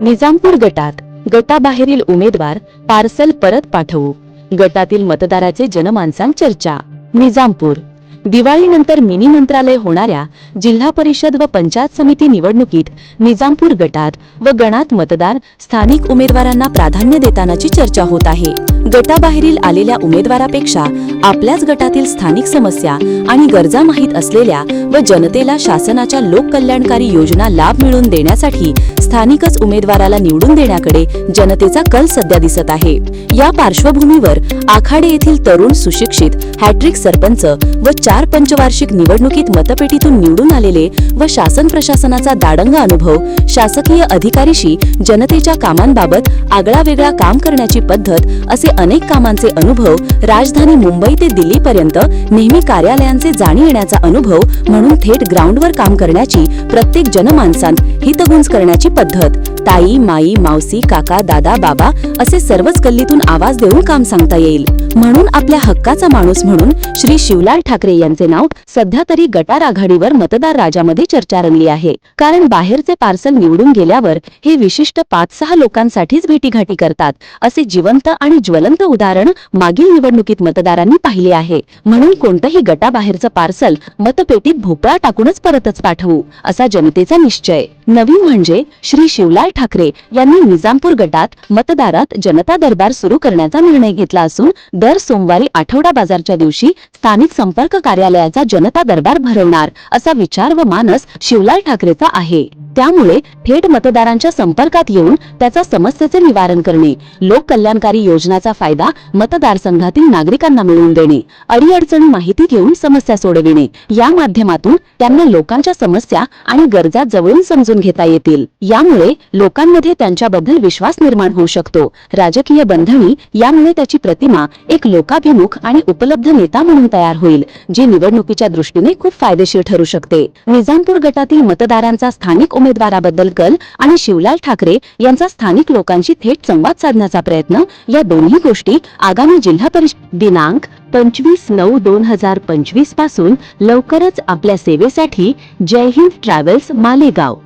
निजामपूर गटात गटाबाहेरील उमेदवार पार्सल परत पाठवू. गटातील मतदाराचे जनमानसांत चर्चा. निजामपूर. दिवाळीनंतर मिनी मंत्रालय होणाऱ्या जिल्हा परिषद व पंचायत समिती निवडणुकीत निजामपूर गटात व गणात मतदार स्थानिक उमेदवारांना प्राधान्य देतानाची चर्चा होत आहे. गटाबाहेरील आलेल्या उमेदवारापेक्षा आपल्याच गटातील स्थानिक समस्या आणि गरजा माहीत असलेल्या व जनतेला शासनाच्या लोककल्याणकारी योजना लाभ मिळवून देण्यासाठी स्थानिकच उमेदवाराला निवडून देण्याकडे जनतेचा कल सध्या दिसत आहे. या पार्श्वभूमीवर आखाडे येथील तरुण सुशिक्षित हॅट्रिक सरपंच व चार पंचवार्षिक निवडणुकीत मतपेटीतून निवडून आलेले व शासन प्रशासनाचा दाडंग अनुभव शासकीय अधिकारीशी जनतेच्या कामांबाबत आगळा वेगळा काम करण्याची पद्धत असे अनेक कामांचे अनुभव राजधानी मुंबई ते दिल्लीपर्यंत नेहमी कार्यालयांचे जाणी येण्याचा अनुभव म्हणून थेट ग्राउंडवर काम करण्याची प्रत्येक जनमानसांत हितगुंज करण्याची पद्धत. ताई माई मावसी काका दादा बाबा असे सर्वच गल्लीतून आवाज देऊन काम सांगता येईल. म्हणून आपल्या हक्काचा माणूस म्हणून श्री शिवलाल ठाकरे यांचे नाव सध्या तरी गटार आघाडीवर मतदार राजामध्ये चर्चा रंगली आहे. कारण बाहेरचे पार्सल निवडून गेल्यावर हे विशिष्ट पाच सहा लोकांसाठीच भेटीघाटी करतात. असे जिवंत आणि ज्वलंत उदाहरण मागील निवडणुकीत मतदारांनी पाहिले आहे. म्हणून कोणतंही गटाबाहेरचं पार्सल मतपेटीत भोपळा टाकूनच परतच पाठवू असा जनतेचा निश्चय. नवीन म्हणजे श्री शिवलाल ठाकरे यांनी निजामपूर गटात मतदारात जनता दरबार सुरू करण्याचा निर्णय घेतला असून दर सोमवारी आठवडा बाजारच्या दिवशी स्थानिक संपर्क कार्यालयाचा जनता दरबार भरवणार असा विचार व मानस शिवलाल ठाकरेचा आहे. त्यामुळे थेट मतदारांच्या संपर्कात येऊन त्याचा समस्येचे निवारण करणे लोक कल्याणकारी योजनाचा फायदा मतदारसंघातील नागरिकांना मिळवून देणे अडीअडचणी माहिती घेऊन समस्या सोडविणे. या माध्यमातून त्यांना लोकांच्या समस्या आणि गरजा जवळून समजून घेता येतील. यामुळे लोकांमध्ये त्यांच्याबद्दल विश्वास निर्माण होऊ शकतो. राजकीय बंधणी यामुळे त्याची प्रतिमा एक लोकाभिमुख आणि उपलब्ध नेता म्हणून तयार होईल जी निवडणुकीच्या दृष्टीने खूप फायदेशीर ठरू शकते. निजामपूर गटातील मतदारांचा स्थानिक उमेदवाराबद्दल कल आणि शिवलाल ठाकरे यांचा स्थानिक लोकांशी थेट संवाद साधण्याचा प्रयत्न या दोन्ही गोष्टी आगामी जिल्हा परिषद दिनांक पंचवीस नऊ दोन हजार पंचवीसपासून लवकरच आपल्या सेवेसाठी जय हिंद ट्रॅव्हल्स मालेगाव.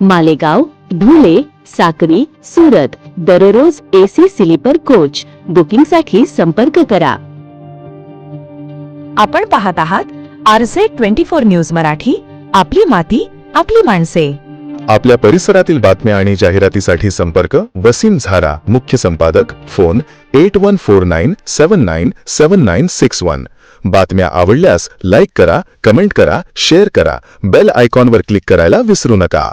मालेगाव धुळे साक्री सुरत दररोज एसी स्लीपर कोच. बुकिंगसाठी संपर्क करा. आपण पाहत आहात आरसे ट्वेंटी फोर न्यूज मराठी. आपली माती आपली माणसे. आपल्या परिसरातील बातम्या आणि जाहिरातीसाठी संपर्क वसीम झारा मुख्य संपादक phone eight one four nine seven nine seven nine six one. बातम्या आवडल्यास लाईक करा कमेंट करा शेअर करा बेल आयकॉनवर क्लिक करायला विसरू नका.